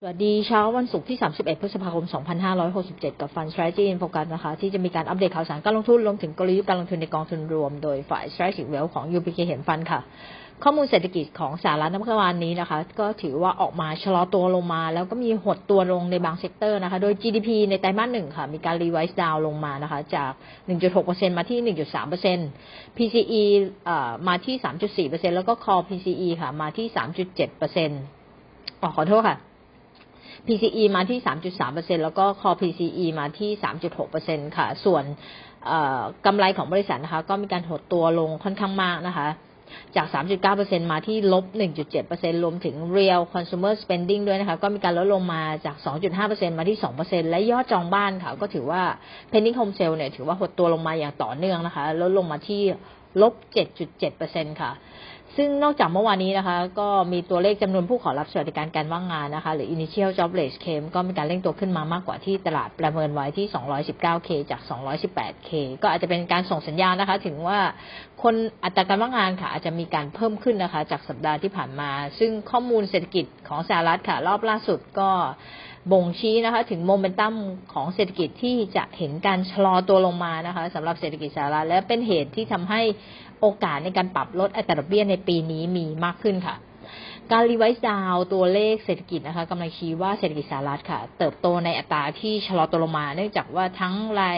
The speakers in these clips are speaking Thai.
สวัสดีเช้าวันศุกร์ที่ 31 พฤษภาคม 2567 กับ Fund Strategy Info กันนะคะ ที่จะมีการอัปเดตข่าวสารการลงทุนรวมถึงกลยุทธ์การลงทุนในกองทุนรวม โดยฝ่าย Strategic Wealth ของ UBK เห็นฟันค่ะ ข้อมูลเศรษฐกิจของสหรัฐเมื่อวานนี้นะคะ ก็ถือว่าออกมาชะลอตัวลงมา แล้วก็มีหดตัวลงในบางเซกเตอร์นะคะ โดย GDP ในไตรมาสหนึ่งค่ะ มีการรีไวซ์ดาวลงมานะคะ จาก 1.6%มาที่ 1.3% PCE อ่ามาที่ 3.4%แล้วก็ Core PCE ค่ะ มาที่ 3.7%อ๋อขอโทษค่ะ PCE มาที่ 3.3%แล้วก็ Core PCE มาที่ 3.6%ค่ะ ส่วนกำไรของบริษัทนะคะ ก็มีการหดตัวลงค่อนข้างมากนะคะ จาก 3.9%มาที่ลบ 1.7%รวมถึง real consumer spending ด้วยนะคะ ก็มีการลดลงมาจาก 2.5%มาที่ 2%และยอดจองบ้านค่ะ ก็ถือว่า pending home sale เนี่ย ถือว่าหดตัวลงมาอย่างต่อเนื่องนะคะ ลดลงมาที่ลบ 7.7%ค่ะ ซึ่งนอกจากเมื่อวานนี้นะคะ ก็มีตัวเลขจำนวนผู้ขอรับสวัสดิการการว่างงานนะคะ หรือ initial jobless claim ก็มีการเร่งตัวขึ้นมามากกว่าที่ตลาดประเมินไว้ที่ 219k จาก 218k ก็อาจจะเป็นการส่งสัญญาณนะคะ ถึงว่าคนอัตราการว่างงานค่ะ อาจจะมีการเพิ่มขึ้นนะคะ จากสัปดาห์ที่ผ่านมา ซึ่งข้อมูลเศรษฐกิจของสหรัฐค่ะ รอบล่าสุดก็ บ่งชี้นะคะ ถึงโมเมนตัมของเศรษฐกิจที่จะเห็นการชะลอตัวลงมานะคะสำหรับเศรษฐกิจสหรัฐและเป็นเหตุที่ทำให้โอกาสในการปรับลดอัตราดอกเบี้ยในปีนี้มีมากขึ้นค่ะ การรีไวซ์ดาวตัวเลขเศรษฐกิจนะคะกำลังชี้ว่าเศรษฐกิจสหรัฐค่ะ เติบโตในอัตราที่ชะลอตัวลงมา เนื่องจากว่าทั้งราย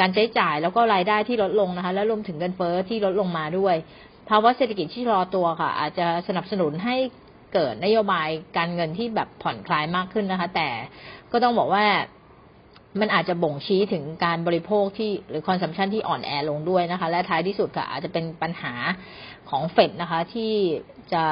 การใช้จ่ายแล้วก็รายได้ที่ลดลงนะคะ และรวมถึงเงินเฟ้อที่ลดลงมาด้วยภาวะเศรษฐกิจที่ชะลอตัวค่ะ อาจจะสนับสนุนให้ เกิดนโยบายการเงินที่แบบผ่อนคลายมากขึ้นนะคะ แต่ก็ต้องบอกว่า มันอาจจะบ่งชี้ถึงการบริโภคที่หรือคอนซัมชันที่อ่อนแอลงด้วยนะคะ และท้ายที่สุดค่ะอาจจะเป็นปัญหาของเฟดนะคะ ที่จะ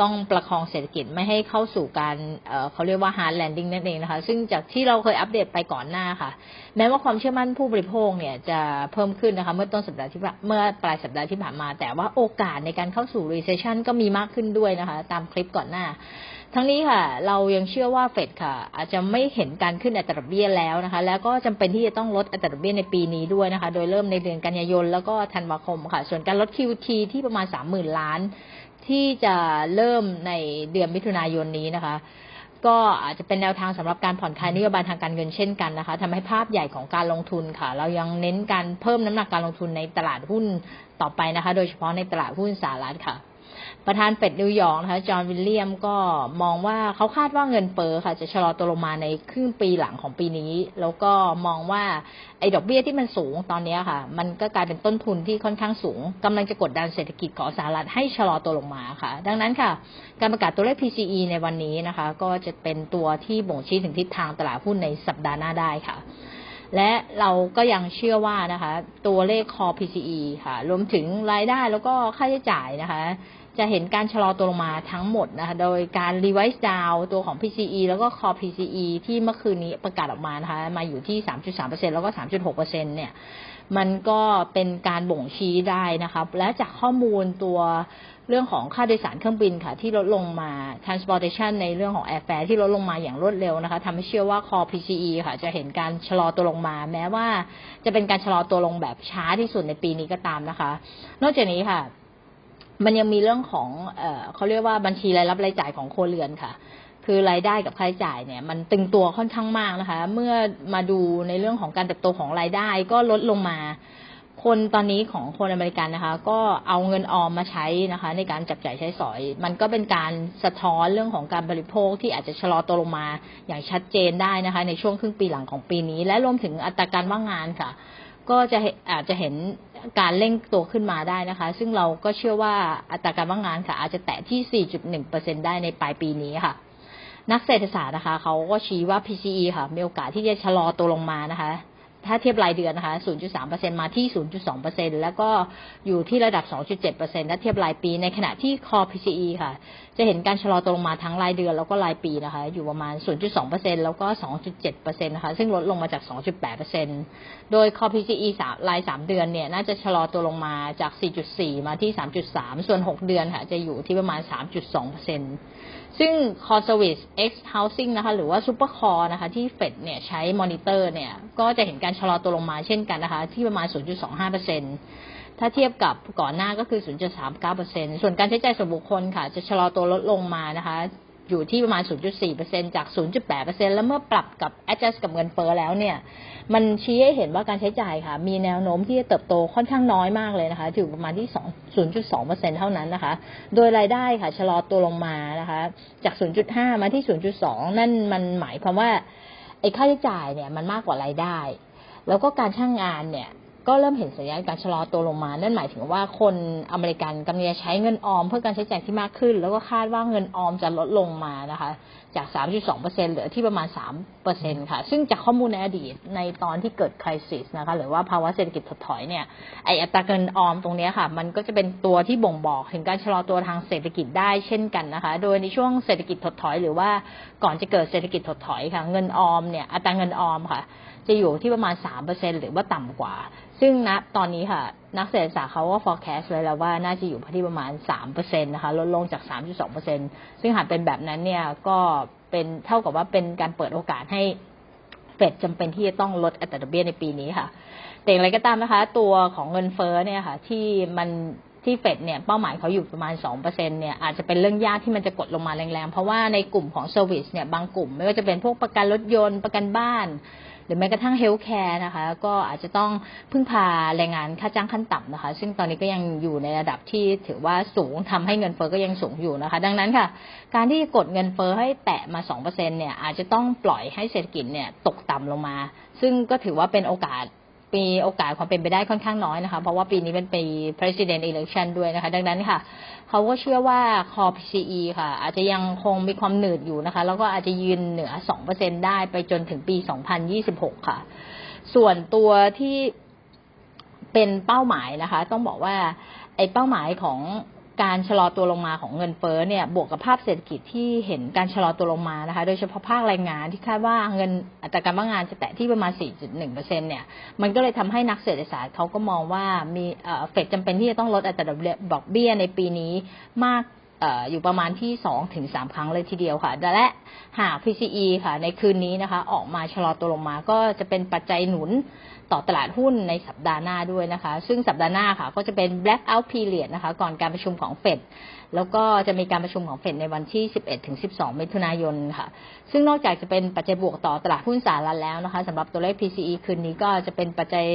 ต้องประคองเศรษฐกิจไม่ให้เข้าสู่การเเขาเรียกว่า hard landing นั่นเองนะคะ ซึ่งจากที่เราเคยอัปเดตไปก่อนหน้าค่ะ แม้ว่าความเชื่อมั่นผู้บริโภคเนี่ยจะเพิ่มขึ้นนะคะ เมื่อต้นสัปดาห์ที่เมื่อปลายสัปดาห์ที่ผ่านมา แต่ว่าโอกาสในการเข้าสู่ recession ก็มีมากขึ้นด้วยนะคะ ตามคลิปก่อนหน้า ทั้งนี้ค่ะ เรายังเชื่อว่าเฟดค่ะ อาจจะไม่เห็นการขึ้นอัตราดอกเบี้ยแล้วนะคะ แล้วก็จำเป็นที่จะต้องลดอัตราดอกเบี้ยในปีนี้ด้วยนะคะ โดยเริ่มในเดือนกันยายนแล้วก็ธันวาคมค่ะ ส่วนการลด QT ที่ประมาณสามหมื่นล้าน ที่จะเริ่มในเดือนมิถุนายนนี้นะคะก็อาจจะเป็นแนวทางสำหรับการผ่อนคลายนโยบายทางการเงินเช่นกันนะคะทำให้ภาพใหญ่ของการลงทุนค่ะ เรายังเน้นการเพิ่มน้ำหนักการลงทุนในตลาดหุ้นต่อไปนะคะ โดยเฉพาะในตลาดหุ้นสหรัฐค่ะ ประธานเฟดนิวยอร์กนะคะจอห์นวิลเลียมก็มองว่าเขาคาดว่าเงินเปอร์ค่ะ จะชะลอตัวลงมาในครึ่งปีหลังของปีนี้ แล้วก็มองว่าไอ้ดอกเบี้ยที่มันสูงตอนนี้ค่ะ มันก็กลายเป็นต้นทุนที่ค่อนข้างสูงกำลังจะกดดันเศรษฐกิจของสหรัฐให้ชะลอตัวลงมาค่ะ ดังนั้นค่ะ การประกาศตัวเลข PCE ในวันนี้นะคะ ก็จะเป็นตัวที่บ่งชี้ถึงทิศทางตลาดหุ้นในสัปดาห์หน้าได้ค่ะ และเราก็ยังเชื่อว่านะคะ ตัวเลขคอ PCE ค่ะ รวมถึงรายได้แล้วก็ค่าใช้จ่ายนะคะ จะเห็นการชะลอตัวลงมาทั้งหมดนะคะ โดยการรีไวซ์ดาวตัวของ PCE แล้วก็ Core PCE ที่เมื่อคืนนี้ประกาศออกมานะคะ มาอยู่ที่ 3.3%แล้วก็ 3.6%เนี่ย มันก็เป็นการบ่งชี้ได้นะคะ และจากข้อมูลตัวเรื่องของค่าโดยสารเครื่องบินค่ะ ที่ลดลงมา transportation ในเรื่องของ airfare ที่ลดลงมาอย่างรวดเร็วนะคะทำให้เชื่อว่า core PCE ค่ะ จะเห็นการชะลอตัวลงมา แม้ว่าจะเป็นการชะลอตัวลงแบบช้าที่สุดในปีนี้ก็ตามนะคะ นอกจากนี้ค่ะ มันยังมีเรื่องของเอเขาเรียกว่าบัญชีรายรับรายจ่ายของครัวเรือนค่ะ คือรายได้กับค่าใช้จ่ายเนี่ย มันตึงตัวค่อนข้างมากนะคะ เมื่อมาดูในเรื่องของการเติบโตของรายได้ก็ลดลงมา คนตอนนี้ของคนอเมริกันนะคะ ก็เอาเงินออมมาใช้นะคะ ในการจับจ่ายใช้สอย มันก็เป็นการสะท้อนเรื่องของการบริโภคที่อาจจะชะลอตัวลงมาอย่างชัดเจนได้นะคะ ในช่วงครึ่งปีหลังของปีนี้ และรวมถึงอัตราการว่างงานค่ะ ก็จะอาจจะเห็น การเร่งตัวขึ้นมาได้นะคะ ซึ่งเราก็เชื่อว่าอัตราการว่างงานค่ะ อาจจะแตะที่ 4.1%ได้ในปลายปีนี้ค่ะ นักเศรษฐศาสตร์นะคะ เขาก็ชี้ว่า PCE ค่ะ มีโอกาสที่จะชะลอตัวลงมานะคะ ถ้าเทียบรายเดือนนะคะ 0.3%มาที่ 0.2%แล้วก็อยู่ที่ระดับ 2.7%ถ้าเทียบรายปี ในขณะที่ Core PCE ค่ะ จะเห็นการชะลอตัวลงมาทั้งรายเดือนแล้วก็รายปีนะคะ อยู่ประมาณ 0.2%แล้วก็ 2.7%นะคะ ซึ่งลดลงมาจาก 2.8%โดย Core PCE ราย 3 เดือนเนี่ย น่าจะชะลอตัวลงมาจาก 4.4 มาที่ 3.3 ส่วน 6 เดือนค่ะ จะอยู่ที่ประมาณ 3.2%ซึ่ง Core Service X Housing นะคะ หรือว่า Super Core นะคะ ที่เฟดเนี่ย ใช้มอนิเตอร์เนี่ย ก็จะเห็นการชะลอตัวลงมาเช่นกันนะคะ ที่ประมาณ 0.25%ถ้าเทียบกับก่อนหน้าก็คือ 0.39%ส่วนการใช้จ่ายส่วนบุคคลค่ะ จะชะลอตัวลดลงมานะคะ อยู่ที่ประมาณ 0.4%จาก 0.8%แล้วเมื่อปรับกับ adjust กับเงินเฟ้อแล้วเนี่ย มันชี้ให้เห็นว่าการใช้จ่ายค่ะ มีแนวโน้มที่จะเติบโตค่อนข้างน้อยมากเลยนะคะอยู่ประมาณที่ 0.2%เท่านั้นนะคะ โดยรายได้ค่ะชะลอตัวลงมานะคะ จาก 0.5 มาที่ 0.2 นั่นมันหมายความว่าไอ้ค่าใช้จ่ายเนี่ยมันมากกว่ารายได้ แล้วก็การช่างงานเนี่ยก็เริ่มเห็นสัญญาณการชะลอตัวลงมา นั่นหมายถึงว่าคนอเมริกันกำลังจะใช้เงินออมเพื่อการใช้จ่ายที่มากขึ้น แล้วก็คาดว่าเงินออมจะลดลงมานะคะ จาก 3.2%เหลือที่ประมาณ 3%ค่ะ ซึ่งจากข้อมูลในอดีตในตอนที่เกิดคริสิสนะคะ หรือว่าภาวะเศรษฐกิจถดถอยเนี่ย ไออัตราเงินออมตรงนี้ค่ะ มันก็จะเป็นตัวที่บ่งบอกถึงการชะลอตัวทางเศรษฐกิจได้เช่นกันนะคะ โดยในช่วงเศรษฐกิจถดถอยหรือว่าก่อนจะเกิดเศรษฐกิจถดถอยค่ะ เงินออมเนี่ย อัตราเงินออมค่ะ จะอยู่ที่ประมาณ 3%หรือว่าต่ำกว่า ซึ่งณตอนนี้ค่ะ นักเศรษฐศาสตร์เขาก็ forecast ไว้แล้วว่าน่าจะอยู่ที่ประมาณ 3%นะคะลดลงจาก 3.2%ซึ่งหากเป็นแบบนั้นเนี่ยก็เป็นเท่ากับว่าเป็นการเปิดโอกาสให้เฟดจำเป็นที่จะต้องลดอัตราดอกเบี้ยในปีนี้ค่ะแต่อย่างไรก็ตามนะคะ ตัวของเงินเฟ้อเนี่ยค่ะ ที่มันที่เฟดเนี่ยเป้าหมายเขาอยู่ประมาณ 2%เนี่ยอาจจะเป็นเรื่องยากที่มันจะกดลงมาแรงๆ เพราะว่าในกลุ่มของเซอร์วิสเนี่ยบางกลุ่ม ไม่ว่าจะเป็นพวกประกันรถยนต์ประกันบ้าน หรือแม้กระทั่งเฮลท์แคร์นะคะ ก็อาจจะต้องพึ่งพาแรงงานค่าจ้างขั้นต่ำนะคะ ซึ่งตอนนี้ก็ยังอยู่ในระดับที่ถือว่าสูงทำให้เงินเฟ้อก็ยังสูงอยู่นะคะ ดังนั้นค่ะ การที่กดเงินเฟ้อให้แตะมา2%เนี่ยอาจจะต้องปล่อยให้เศรษฐกิจเนี่ยตกต่ำลงมา ซึ่งก็ถือว่าเป็นโอกาส มีโอกาสความเป็นไปได้ค่อนข้างน้อยนะคะ เพราะว่าปีนี้เป็นปี president election ด้วยนะคะ ดังนั้นค่ะ เขาก็เชื่อว่า core PCE ค่ะ อาจจะยังคงมีความหนืดอยู่นะคะ แล้วก็อาจจะยืนเหนือ 2%ได้ไปจนถึงปี 2026 ค่ะ ส่วนตัวที่เป็นเป้าหมายนะคะ ต้องบอกว่าไอ้เป้าหมายของ การชะลอตัวลงมาของเงินเฟ้อเนี่ยบวกกับภาพเศรษฐกิจที่เห็นการชะลอตัวลงมานะคะ โดยเฉพาะภาคแรงงานที่คาดว่าเงินอัตราการว่างงานจะแตะที่ประมาณ 4.1%เนี่ยมันก็เลยทำให้นักเศรษฐศาสตร์เขาก็มองว่ามีเฟดจำเป็นที่จะต้องลดอัตราดอกเบี้ยในปีนี้มาก อยู่ประมาณที่2ถึง3ครั้งเลยทีเดียวค่ะ และหาก PCE ค่ะ ในคืนนี้นะคะ ออกมาชะลอตัวลงมาก็จะเป็นปัจจัยหนุนต่อตลาดหุ้นในสัปดาห์หน้าด้วยนะคะ ซึ่งสัปดาห์หน้าค่ะก็จะเป็น blackout period นะคะ ก่อนการประชุมของเฟด แล้วก็จะมีการประชุมของเฟดในวันที่ 11ถึง12 มิถุนายนค่ะ ซึ่งนอกจากจะเป็นปัจจัยบวกต่อตลาดหุ้นสหรัฐแล้วนะคะสำหรับตัวเลข PCE คืนนี้ก็จะเป็นปัจจัย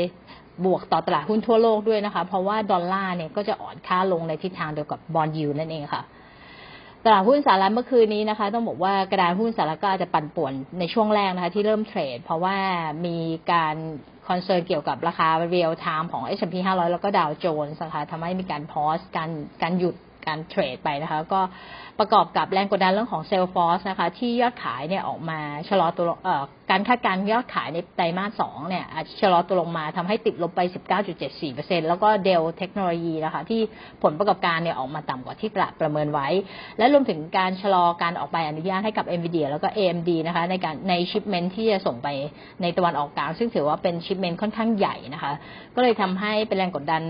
บวกต่อตลาดหุ้นทั่วโลกด้วยนะคะ เพราะว่าดอลลาร์เนี่ยก็จะอ่อนค่าลงในทิศทางเดียวกับบอลยูนั่นเองค่ะ ตลาดหุ้นสหรัฐเมื่อคืนนี้นะคะ ต้องบอกว่ากระดานหุ้นสหรัฐก็อาจจะปั่นป่วนในช่วงแรกนะคะที่เริ่มเทรด เพราะว่ามีการคอนเซิร์นเกี่ยวกับราคาเรียลไทม์ของ S&P 500 แล้วก็ดาวโจนส์นะคะทำให้มีการพอสการการหยุด การเทรดไปนะคะ ก็ประกอบกับแรงกดดันเรื่องของเซลล์ฟอร์สนะคะ ที่ยอดขายเนี่ยออกมาชะลอตัวการคาดการณ์ยอดขายในไตรมาสสองเนี่ยอาจจะชะลอตัวลงมาทำให้ติดลบไป 19.74%แล้วก็เดลเทคโนโลยีนะคะ ที่ผลประกอบการเนี่ยออกมาต่ำกว่าที่ตลาดประเมินไว้ และรวมถึงการชะลอการออกใบอนุญาตให้กับ NVIDIA แล้วก็ AMD นะคะ ในการในชิปเมนที่จะส่งไปในตะวันออกกลาง ซึ่งถือว่าเป็นชิปเมนค่อนข้างใหญ่นะคะ ก็เลยทำให้เป็นแรงกดดัน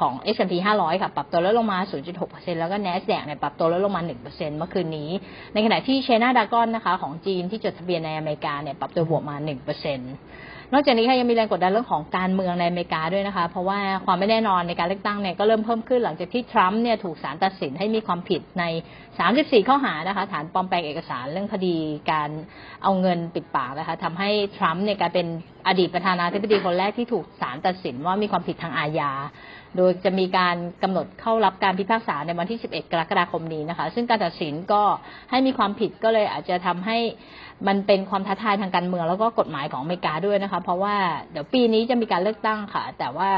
ของ S&P 500 ค่ะ ปรับตัวลดลงมา 0.6%แล้วก็ NASDAQ เนี่ยปรับตัวลดลงมา 1%เมื่อคืนนี้ ในขณะที่เชน่าดากอนนะคะของจีนที่จดทะเบียนในอเมริกาเนี่ยปรับตัวบวกมา 1%นอกจากนี้ค่ะยังมีแรงกดดันเรื่องของการเมืองในอเมริกาด้วยนะคะ เพราะว่าความไม่แน่นอนในการเลือกตั้งเนี่ยก็เริ่มเพิ่มขึ้นหลังจากที่ทรัมป์เนี่ยถูกศาลตัดสินให้มีความผิดใน 34 ข้อหานะคะ ฐานปลอมแปลงเอกสารเรื่องคดีการเอาเงินปิดปากนะคะทำให้ทรัมป์เนี่ยกลายเป็นอดีตประธานาธิบดีคนแรกที่ถูกศาลตัดสินว่ามีความผิดทางอาญา โดยจะมีการกำหนดเข้ารับการพิพากษาในวันที่ 11 กรกฎาคมนี้นะคะ ซึ่งการตัดสินก็ให้มีความผิดก็เลยอาจจะทำให้มันเป็นความท้าทายทางการเมือง แล้วก็กฎหมายของอเมริกาด้วยนะคะ เพราะว่าเดี๋ยวปีนี้จะมีการเลือกตั้งค่ะ แต่ว่า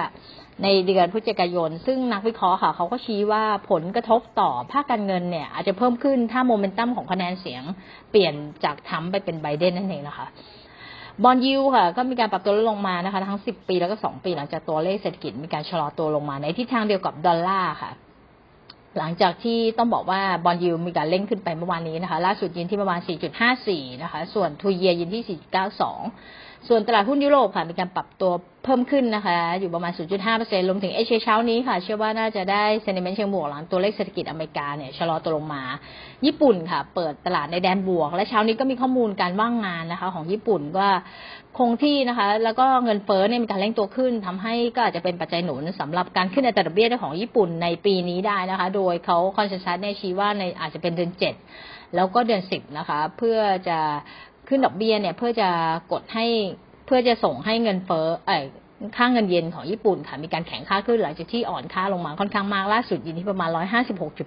ในเดือนพฤศจิกายน ซึ่งนักวิเคราะห์ค่ะ เขาก็ชี้ว่าผลกระทบต่อภาคการเงินเนี่ย อาจจะเพิ่มขึ้นถ้าโมเมนตัมของคะแนนเสียง เปลี่ยนจากทัมไปเป็นไบเดนนั่นเองนะคะ บอลยูค่ะ ก็มีการปรับตัวลดลงมานะคะ ทั้ง 10 ปีแล้วก็ 2 ปีหลังจากตัวเลขเศรษฐกิจมีการชะลอตัวลงมาในทิศทางเดียวกับดอลลาร์ค่ะ หลังจากที่ต้องบอกว่าบอลยูมีการเล่งขึ้นไปเมื่อวานนี้นะคะ ล่าสุดยืนที่ประมาณ 4.54 นะคะ ส่วนทูเยียยืนที่ 4.92 ส่วนตลาดหุ้นยุโรปค่ะมีการปรับตัวเพิ่มขึ้นนะคะ อยู่ประมาณ 0.5%รวมถึงเอเชียเช้านี้ค่ะ เชื่อว่าน่าจะได้เซนิเมนต์เชิงบวกหลังตัวเลขเศรษฐกิจอเมริกาเนี่ยชะลอตัวลงมา ญี่ปุ่นค่ะ เปิดตลาดในแดนบวก และเช้านี้ก็มีข้อมูลการว่างงานนะคะ ของญี่ปุ่นว่าคงที่นะคะ แล้วก็เงินเฟ้อเนี่ยมีการเร่งตัวขึ้นทำให้ก็อาจจะเป็นปัจจัยหนุนสำหรับการขึ้นอัตราดอกเบี้ยของญี่ปุ่นในปีนี้ได้นะคะ โดยเขาคอนเซนแซสเนี่ยชี้ว่าในอาจจะเป็นเดือนเจ็ดแล้วก็เดือนสิบนะคะ เพื่อจะ ขึ้นดอกเบี้ยเนี่ย เพื่อจะกดให้เพื่อจะส่งให้เงินเฟ้อเอค่าเงินเยนของญี่ปุ่นค่ะ มีการแข็งค่าขึ้นหลังจากที่อ่อนค่าลงมาค่อนข้างมากล่าสุดอยู่ที่ประมาณ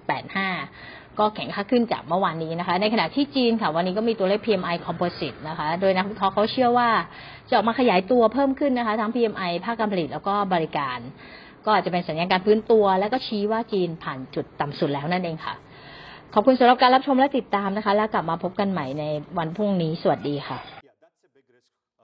156.85 ก็แข็งค่าขึ้นจากเมื่อวานนี้นะคะ ในขณะที่จีนค่ะ วันนี้ก็มีตัวเลข PMI Composite นะคะ โดยนักวิเคราะห์เขาเชื่อว่า จะออกมาขยายตัวเพิ่มขึ้นนะคะ ทั้ง PMI ภาคการผลิตแล้วก็บริการ ก็อาจจะเป็นสัญญาณการฟื้นตัว แล้วก็ชี้ว่าจีนผ่านจุดต่ำสุดแล้วนั่นเองค่ะ ขอบคุณสำหรับการรับชมและติดตามนะคะ แล้วกลับมาพบกันใหม่ในวันพรุ่งนี้ สวัสดีค่ะ